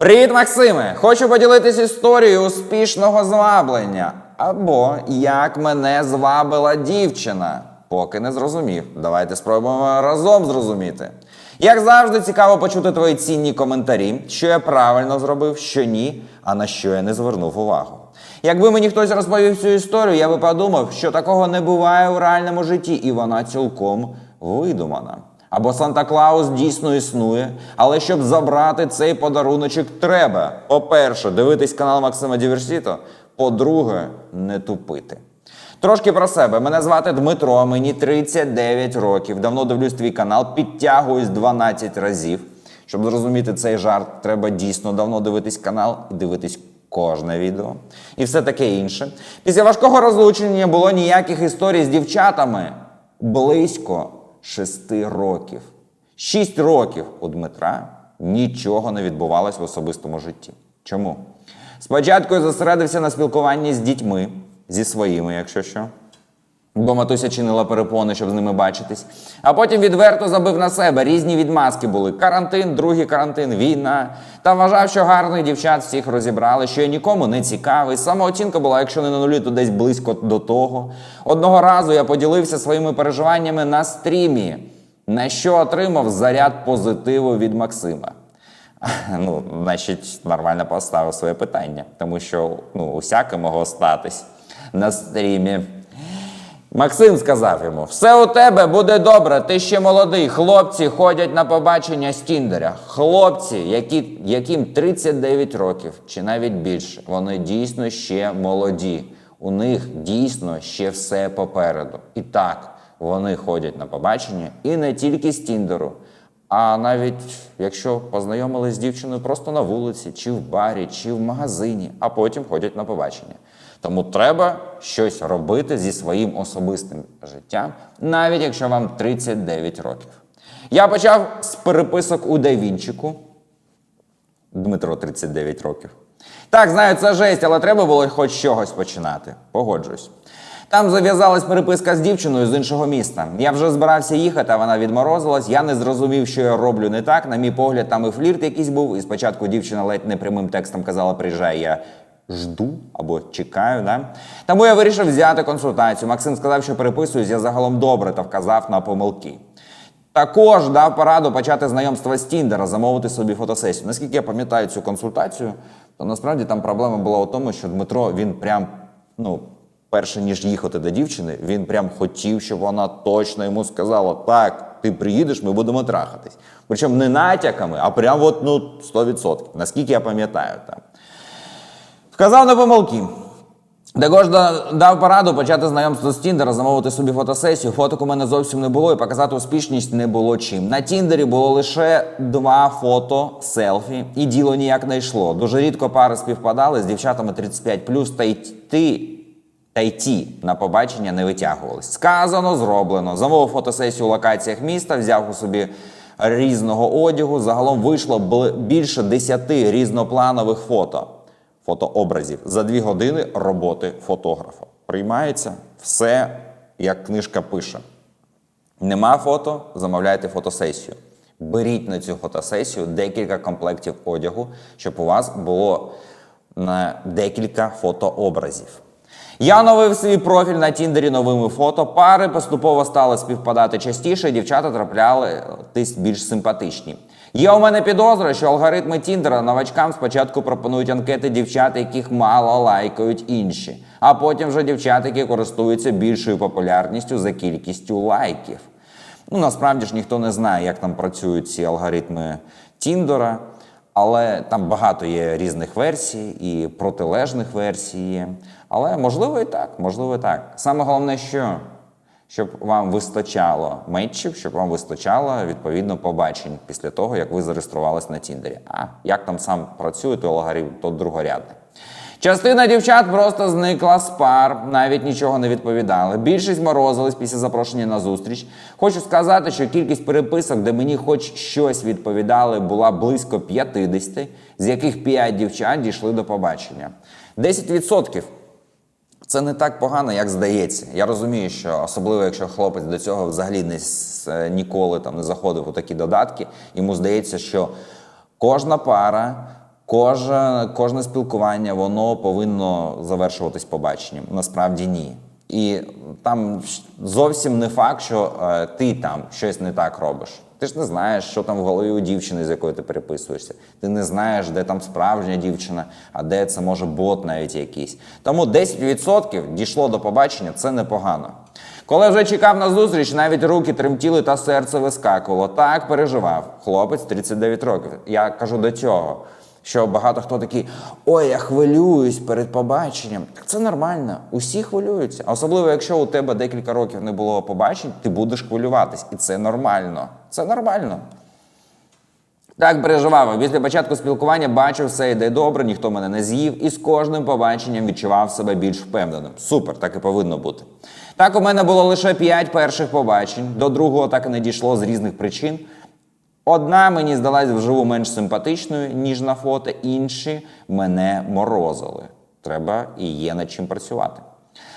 Привіт, Максиме! Хочу поділитися історією успішного зваблення. Або як мене звабила дівчина. Поки не зрозумів. Давайте спробуємо разом зрозуміти. Як завжди, цікаво почути твої цінні коментарі, що я правильно зробив, що ні, а на що я не звернув увагу. Якби мені хтось розповів цю історію, я би подумав, що такого не буває у реальному житті, і вона цілком видумана. Або Санта Клаус дійсно існує, але щоб забрати цей подаруночок, треба, по-перше, дивитись канал Максима Діверсіто, по-друге, не тупити. Трошки про себе. Мене звати Дмитро, мені 39 років. Давно дивлюсь твій канал, підтягуюсь 12 разів. Щоб зрозуміти цей жарт, треба дійсно давно дивитись канал і дивитись кожне відео. І все таке інше. Після важкого розлучення було ніяких історій з дівчатами близько 6 років. 6 років у Дмитра нічого не відбувалось в особистому житті. Чому? Спочатку я зосередився на спілкуванні з дітьми, зі своїми, якщо що. Бо матуся чинила перепони, щоб з ними бачитись. А потім відверто забив на себе. Різні відмазки були: карантин, другий карантин, війна. Та вважав, що гарних дівчат всіх розібрали, що я нікому не цікавий. Самооцінка була, якщо не на нулі, то десь близько до того. Одного разу я поділився своїми переживаннями на стрімі, на що отримав заряд позитиву від Максима. Ну, значить, нормально поставив своє питання, тому що ну, усяке могло статись на стрімі. Максим сказав йому: все у тебе буде добре, ти ще молодий. Хлопці ходять на побачення з Тіндеря. Хлопці, які, яким 39 років чи навіть більше, вони дійсно ще молоді. У них дійсно ще все попереду. І так, вони ходять на побачення і не тільки з Тіндеру, а навіть якщо познайомились з дівчиною просто на вулиці, чи в барі, чи в магазині, а потім ходять на побачення. Тому треба щось робити зі своїм особистим життям, навіть якщо вам 39 років. Я почав з переписок у Давінчику. Дмитро 39 років. Так, знаю, це жесть, але треба було хоч чогось починати. Погоджуюсь. Там зав'язалась переписка з дівчиною з іншого міста. Я вже збирався їхати, а вона відморозилась. Я не зрозумів, що я роблю не так. На мій погляд, там і флірт якийсь був. І спочатку дівчина ледь не прямим текстом казала: приїжджай, я жду або чекаю. Да? Тому я вирішив взяти консультацію. Максим сказав, що переписуюсь я загалом добре та вказав на помилки. Також дав пораду почати знайомство з Тіндера, замовити собі фотосесію. Наскільки я пам'ятаю цю консультацію, то насправді там проблема була у тому, що Дмитро він прям, ну, перше ніж їхати до дівчини, він прям хотів, щоб вона точно йому сказала: так, ти приїдеш, ми будемо трахатись. Причому не натяками, а прям от, ну, 100%, наскільки я пам'ятаю там. Вказав на помилки. Також дав пораду почати знайомство з Тіндера, замовити собі фотосесію. Фоток у мене зовсім не було, і показати успішність не було чим. На Тіндері було лише два фото, селфі, і діло ніяк не йшло. Дуже рідко пари співпадали з дівчатами 35 та й ти. Та й ті на побачення не витягувались. Сказано, зроблено. Замовив фотосесію у локаціях міста, взяв у собі різного одягу. Загалом вийшло більше 10 різнопланових фото фотообразів за дві години роботи фотографа. Приймається все, як книжка пише. Нема фото, замовляйте фотосесію. Беріть на цю фотосесію декілька комплектів одягу, щоб у вас було декілька фотообразів. Я оновив свій профіль на Тіндері новими фото. Пари поступово стали співпадати частіше, дівчата трапляли тись більш симпатичні. Є у мене підозра, що алгоритми Тіндера новачкам спочатку пропонують анкети дівчат, яких мало лайкають інші, а потім вже дівчат, які користуються більшою популярністю за кількістю лайків. Ну, насправді ж ніхто не знає, як там працюють ці алгоритми Тіндера, але там багато є різних версій і протилежних версій. Але можливо і так, можливо і так. Саме головне, що щоб вам вистачало метчів, щоб вам вистачало відповідно побачень після того, як ви зареєструвались на Тіндері. А як там сам працює, той алгоритм, то другорядне. Частина дівчат просто зникла з пар, навіть нічого не відповідали. Більшість морозились після запрошення на зустріч. Хочу сказати, що кількість переписок, де мені хоч щось відповідали, була близько 50, з яких 5 дівчат дійшли до побачення. 10% це не так погано, як здається. Я розумію, що особливо, якщо хлопець до цього взагалі не е, ніколи там не заходив у такі додатки, йому здається, що кожна пара, Кожне, кожне спілкування воно повинно завершуватись побаченням. Насправді ні. І там зовсім не факт, що е, ти там щось не так робиш. Ти ж не знаєш, що там в голові у дівчини, з якою ти переписуєшся. Ти не знаєш, де там справжня дівчина, а де це може бот навіть якийсь. Тому 10% дійшло до побачення це непогано. Коли вже чекав на зустріч, навіть руки тремтіли та серце вискакувало. Так переживав. Хлопець 39 років. Я кажу до цього, що багато хто такий: ой, я хвилююсь перед побаченням. Так це нормально, усі хвилюються. Особливо, якщо у тебе декілька років не було побачень, ти будеш хвилюватись. І це нормально. Це нормально. Так переживав. Після початку спілкування бачив, все йде добре, ніхто мене не з'їв, і з кожним побаченням відчував себе більш впевненим. Супер, так і повинно бути. Так, у мене було лише п'ять перших побачень. До другого так і не дійшло з різних причин. Одна мені здалась вживу менш симпатичною, ніж на фото, інші мене морозили. Треба і є над чим працювати.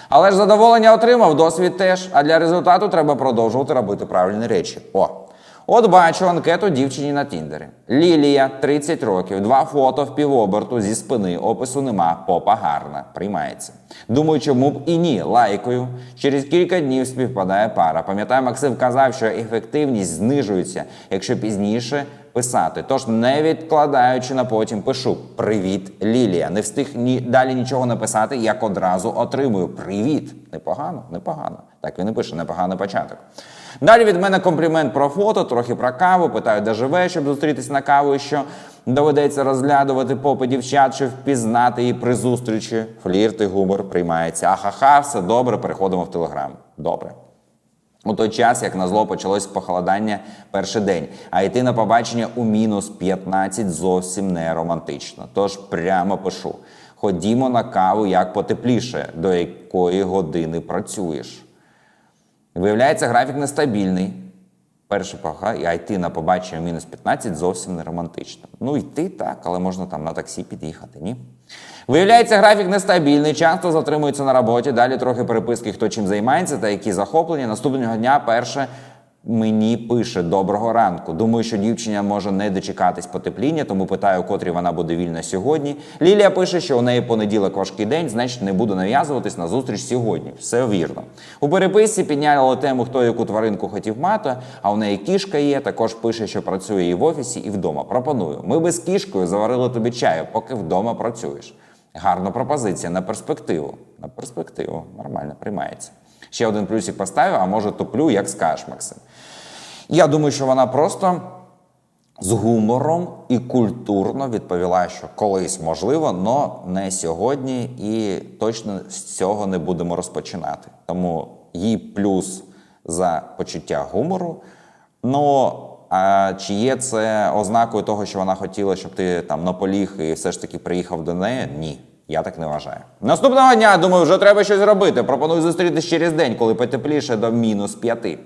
Але ж задоволення отримав, досвід теж. А для результату треба продовжувати робити правильні речі. О! От бачу анкету дівчині на Тіндері. Лілія, 30 років, два фото в півоберту зі спини, опису нема, попа гарна, приймається. Думаю, чому б і ні, лайкою. Через кілька днів співпадає пара. Пам'ятаю, Максим казав, що ефективність знижується, якщо пізніше писати. Тож, не відкладаючи на потім, пишу Привіт, Лілія. Не встиг ні далі нічого написати, як одразу отримую. Привіт. Непогано, непогано. Так він і пише, непоганий початок. Далі від мене комплімент про фото, трохи про каву. Питаю, де живе, щоб зустрітися на каву, і що доведеться розглядувати попи дівчат, щоб впізнати її при зустрічі. Флірт і гумор приймається. Ахаха, все добре, переходимо в телеграм. Добре. У той час, як на зло почалось похолодання перший день, а йти на побачення у мінус 15 зовсім не романтично. Тож прямо пишу: ходімо на каву як потепліше, до якої години працюєш. Виявляється, графік нестабільний. Перший пога, і йти на побачення мінус 15 зовсім не романтично. Ну, йти так, але можна там на таксі під'їхати, ні? Виявляється, графік нестабільний, часто затримується на роботі, далі трохи переписки, хто чим займається та які захоплення. Наступного дня перше мені пише доброго ранку. Думаю, що дівчиня може не дочекатись потепління, тому питаю, котрі вона буде вільна сьогодні. Лілія пише, що у неї понеділок важкий день, значить не буду нав'язуватись на зустріч сьогодні. Все вірно. У переписці підняли тему, хто яку тваринку хотів мати, а у неї кішка є. Також пише, що працює і в офісі, і вдома. Пропоную. Ми би з кішкою заварили тобі чаю, поки вдома працюєш. Гарна пропозиція на перспективу. На перспективу. Нормально, приймається. Ще один плюсик поставив, а може туплю, як скажеш, Максим. Я думаю, що вона просто з гумором і культурно відповіла, що колись можливо, але не сьогодні, і точно з цього не будемо розпочинати. Тому їй плюс за почуття гумору. Ну а чи є це ознакою того, що вона хотіла, щоб ти там наполіг і все ж таки приїхав до неї? Ні. Я так не вважаю. Наступного дня, думаю, вже треба щось робити. Пропоную зустрітись через день, коли потепліше до мінус п'яти.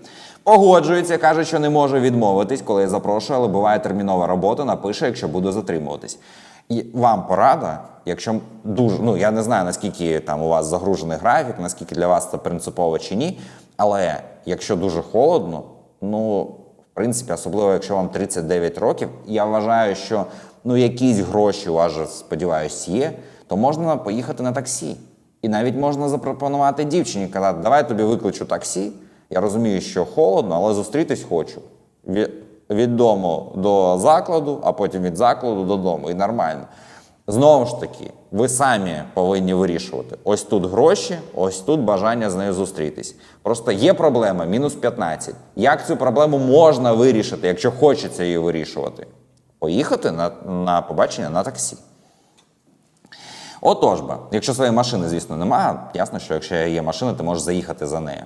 Погоджується, каже, що не може відмовитись, коли я запрошую, але буває термінова робота, напише, якщо буду затримуватись. І вам порада, якщо дуже, ну я не знаю наскільки там у вас загружений графік, наскільки для вас це принципово чи ні. Але якщо дуже холодно, ну в принципі, особливо якщо вам 39 років, я вважаю, що ну якісь гроші у вас сподіваюсь, є, то можна поїхати на таксі. І навіть можна запропонувати дівчині казати, давай тобі викличу таксі. Я розумію, що холодно, але зустрітись хочу. Від дому до закладу, а потім від закладу додому. І нормально. Знову ж таки, ви самі повинні вирішувати. Ось тут гроші, ось тут бажання з нею зустрітись. Просто є проблема мінус 15. Як цю проблему можна вирішити, якщо хочеться її вирішувати? Поїхати на, на побачення на таксі. Отож би, якщо своєї машини, звісно, немає, ясно, що якщо є машина, ти можеш заїхати за нею.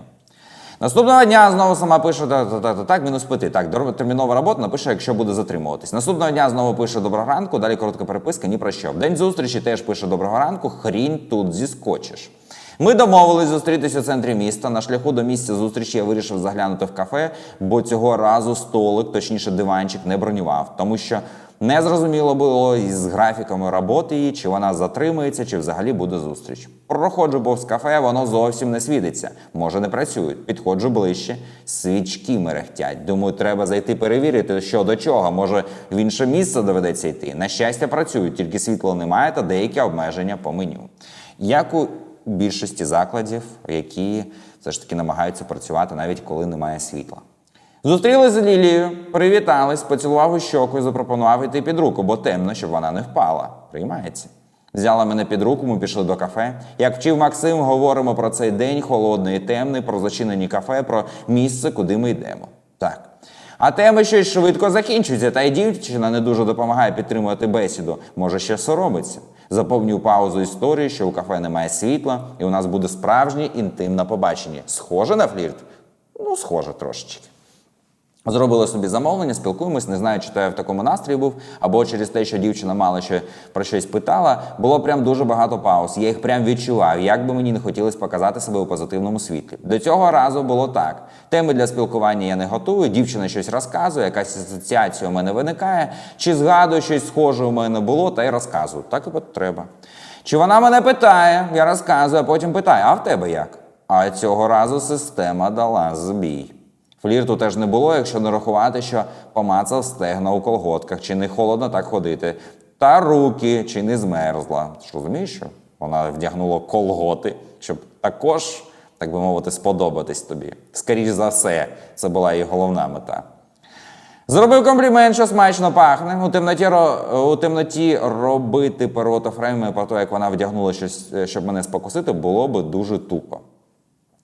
Наступного дня знову сама пише та, та, та, та, так, мінус пити. Так, термінова робота напише, якщо буде затримуватись. Наступного дня знову пише доброго ранку, далі коротка переписка, ні про що. В день зустрічі теж пише доброго ранку, хрінь тут зіскочиш. Ми домовились зустрітися у центрі міста. На шляху до місця зустрічі я вирішив заглянути в кафе, бо цього разу столик, точніше диванчик, не бронював, тому що Не зрозуміло було із графіками роботи її, чи вона затримується, чи взагалі буде зустріч. Проходжу повз кафе, воно зовсім не світиться. Може, не працюють. Підходжу ближче, свічки мерехтять. Думаю, треба зайти перевірити, що до чого. Може, в інше місце доведеться йти. На щастя, працюють, тільки світла немає та деякі обмеження по меню. Як у більшості закладів, які все ж таки намагаються працювати навіть коли немає світла. Зустрілися з Лілією, привітались, поцілував у щоку і запропонував йти під руку, бо темно, щоб вона не впала. Приймається. Взяла мене під руку, ми пішли до кафе. Як вчив Максим, говоримо про цей день холодний і темний, про зачинені кафе, про місце, куди ми йдемо. Так. А теми щось швидко закінчуються, та й дівчина не дуже допомагає підтримувати бесіду. Може, ще соромиться. Заповнюю паузу історії, що у кафе немає світла, і у нас буде справжнє інтимне побачення. Схоже на флірт? Ну, схоже трошечки. Зробили собі замовлення, спілкуємось, не знаю, чи то я в такому настрої був, або через те, що дівчина мало що про щось питала, було прям дуже багато пауз. Я їх прям відчував, як би мені не хотілося показати себе у позитивному світлі. До цього разу було так: теми для спілкування я не готую, дівчина щось розказує, якась асоціація у мене виникає, чи згадую щось схоже у мене було, та й розказую. Так і треба. Чи вона мене питає, я розказую, а потім питає, а в тебе як? А цього разу система дала збій. Флірту теж не було, якщо не рахувати, що помацав стегна у колготках, чи не холодно так ходити, та руки, чи не змерзла. Ти розумієш, що вона вдягнула колготи, щоб також, так би мовити, сподобатись тобі. Скоріш за все, це була її головна мета. Зробив комплімент, що смачно пахне. У темноті, у темноті робити перотофрейми про те, як вона вдягнула щось, е, щоб мене спокусити, було би дуже тупо.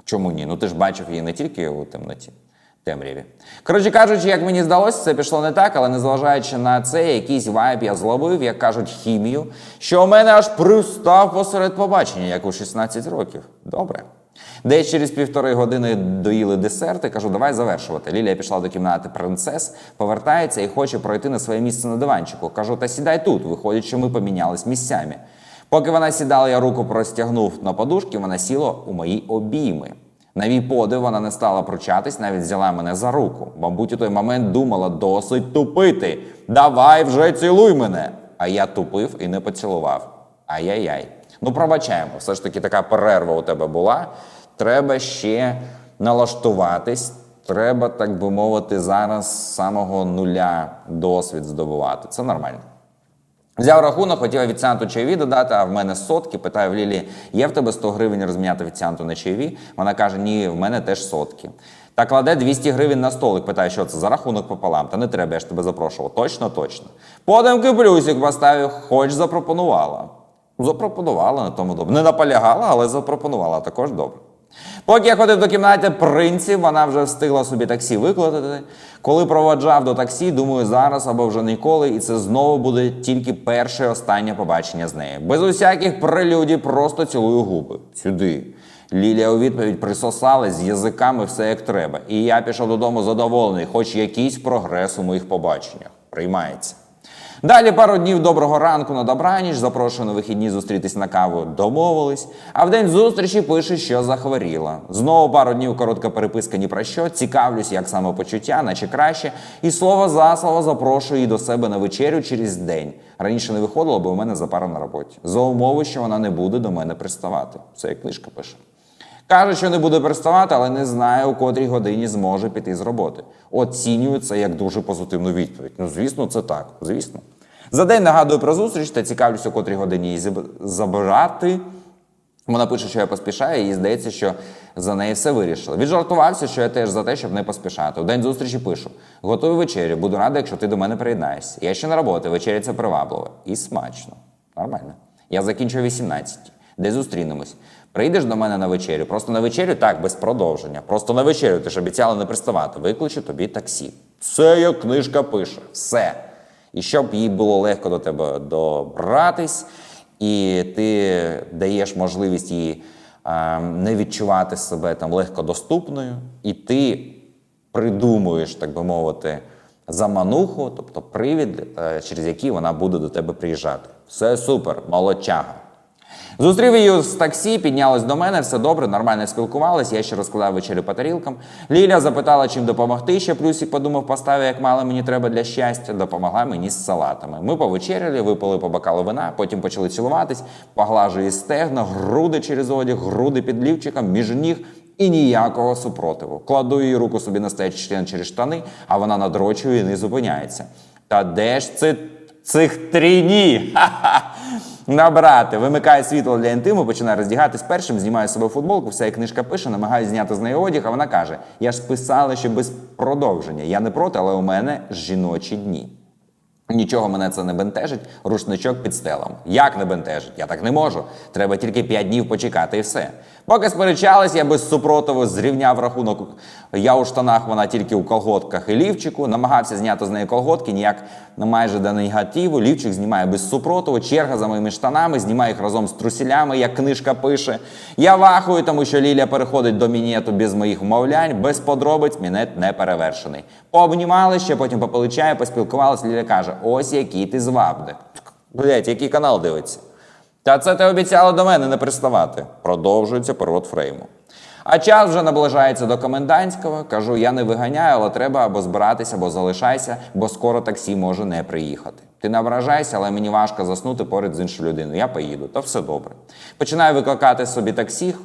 Чому ні? Ну ти ж бачив її не тільки у темноті. Темряві. Коротше кажучи, як мені здалося, це пішло не так, але незважаючи на це, якийсь вайб я зловив, як кажуть, хімію, що у мене аж привстав посеред побачення, як у 16 років. Добре. Десь через півтори години доїли десерти, кажу, давай завершувати. Лілія пішла до кімнати принцес, повертається і хоче пройти на своє місце на диванчику. Кажу, та сідай тут. Виходить, що ми помінялись місцями. Поки вона сідала, я руку простягнув на подушки, вона сіла у мої обійми. На мій подив вона не стала пручатись, навіть взяла мене за руку. Мабуть, у той момент думала досить тупити. Давай вже цілуй мене. А я тупив і не поцілував. Ай-яй-яй. Ну, пробачаємо, все ж таки така перерва у тебе була. Треба ще налаштуватись. Треба, так би мовити, зараз з самого нуля досвід здобувати. Це нормально. Взяв рахунок, хотів офіціанту чайові додати, а в мене сотки. Питаю в Лілі, є в тебе 100 гривень розміняти офіціанту на чайові? Вона каже, ні, в мене теж сотки. Та кладе 200 гривень на столик. Питаю, що це за рахунок пополам. Та не треба, я ж тебе запрошував. Точно, точно. Подимки плюсик поставив, хоч запропонувала. Запропонувала на тому добре. Не наполягала, але запропонувала також добре. Поки я ходив до кімнати принців, вона вже встигла собі таксі викладати. Коли проводжав до таксі, думаю, зараз або вже ніколи, і це знову буде тільки перше і останнє побачення з нею. Без усяких прелюдій, просто цілую губи. Сюди. Лілія у відповідь присосалась з язиками все як треба. І я пішов додому задоволений, хоч якийсь прогрес у моїх побаченнях. Приймається. Далі пару днів доброго ранку на добраніч, запрошую на вихідні зустрітись на каву, домовились. А в день зустрічі пише, що захворіла. Знову пару днів коротка переписка ні про що. Цікавлюсь, як самопочуття, наче краще. І слово за слово запрошую її до себе на вечерю через день. Раніше не виходило, бо у мене запара на роботі. За умови, що вона не буде до мене приставати. Це як книжка пише. Каже, що не буде приставати, але не знає, у котрій годині зможе піти з роботи. Оцінюю це як дуже позитивну відповідь. Ну, звісно, це так. Звісно. За день нагадую про зустріч та цікавлюсь, у котрій годині її забирати. Вона пише, що я поспішаю, і здається, що за неї все вирішили. Віджартувався, що я теж за те, щоб не поспішати. У день зустрічі пишу: готую вечерю, буду радий, якщо ти до мене приєднаєшся. Я ще на роботі, вечеря це привабливо. І смачно. Нормально. Я закінчую 18. Де зустрінемось? Прийдеш до мене на вечерю. Просто на вечерю так, без продовження. Просто на вечерю ти ж обіцяла не приставати. Викличу тобі таксі. Це як книжка пише. Все. І щоб їй було легко до тебе добратись, і ти даєш можливість їй е, не відчувати себе там легкодоступною, і ти придумуєш, так би мовити, замануху, тобто привід, е, через який вона буде до тебе приїжджати. Все супер, молодчага. Зустрів її з таксі, піднялась до мене, все добре, нормально спілкувалась. Я ще розкладав вечерю по тарілкам. Ліля запитала, чим допомогти. Ще плюсик подумав, поставив, як мало мені треба для щастя. Допомогла мені з салатами. Ми повечеряли, випили по бокалу вина, потім почали цілуватись, поглажую її стегна, груди через одяг, груди під лівчиком, між ніг. І ніякого супротиву. Кладу її руку собі на стоячий член через штани, а вона надрочує і не зупиняється. Та де ж це цих тріні? Ха-ха! Набрати, вимикає світло для інтиму, починає роздягатись першим, знімає себе футболку, вся книжка пише, намагаюся зняти з неї одяг, а вона каже: Я ж писала, що без продовження. Я не проти, але у мене жіночі дні. Нічого мене це не бентежить, рушничок під стелом. Як не бентежить? Я так не можу. Треба тільки 5 днів почекати і все. Поки сперечались, я без супротиву зрівняв рахунок. Я у штанах, вона тільки у колготках і лівчику. Намагався зняти з неї колготки, ніяк ну, майже до негативу. Лівчик знімає без супротиву, черга за моїми штанами, знімає їх разом з трусілями, як книжка пише. Я вахую, тому що Ліля переходить до мінету без моїх вмовлянь, без подробиць, мінет не перевершений. Пообнімали ще, потім попили чаю, поспілкувалися. Ліля каже: ось який ти звабник. Блять, який канал дивиться? Та це ти обіцяла до мене не приставати. Продовжується перевод фрейму. А час вже наближається до комендантського. Кажу, я не виганяю, але треба або збиратися, або залишайся, бо скоро таксі може не приїхати. Ти не але мені важко заснути поряд з іншою людиною. Я поїду, то все добре. Починаю викликати собі таксі.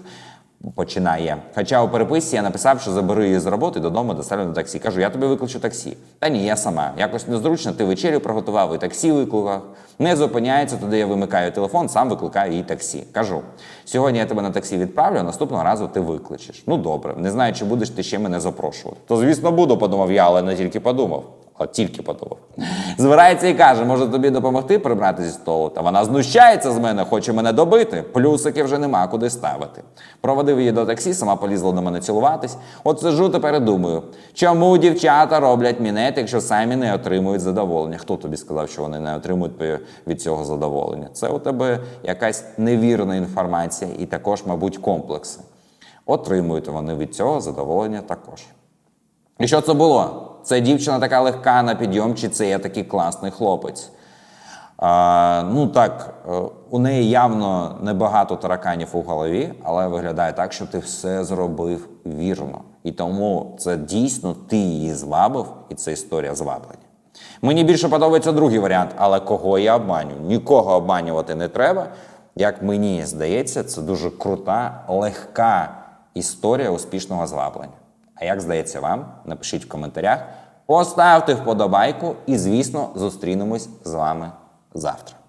Починає. Хоча у переписці я написав, що заберу її з роботи додому, доставлю на таксі. Кажу, я тобі викличу таксі. Та ні, я сама. Якось незручно, ти вечерю приготував і таксі викликав. Не зупиняється, туди я вимикаю телефон, сам викликаю їй таксі. Кажу: сьогодні я тебе на таксі відправлю, а наступного разу ти викличеш. Ну добре, не знаю, чи будеш ти ще мене запрошувати. То звісно буду, подумав я, але не тільки подумав. От тільки подумав. Збирається і каже, може тобі допомогти прибрати зі столу. Та вона знущається з мене, хоче мене добити. Плюсики вже нема куди ставити. Проводив її до таксі, сама полізла до мене цілуватись. От сижу тепер і думаю, чому дівчата роблять мінет, якщо самі не отримують задоволення? Хто тобі сказав, що вони не отримують від цього задоволення? Це у тебе якась невірна інформація і також, мабуть, комплекси. Отримують вони від цього задоволення також. І що це було? Це дівчина така легка на підйом, чи це я такий класний хлопець? А, ну так, е, у неї явно небагато тараканів у голові, але виглядає так, що ти все зробив вірно. І тому це дійсно ти її звабив, і це історія зваблення. Мені більше подобається другий варіант, але кого я обманю? Нікого обманювати не треба. Як мені здається, це дуже крута, легка історія успішного зваблення. А як здається вам? Напишіть в коментарях, поставте вподобайку і, звісно, зустрінемось з вами завтра.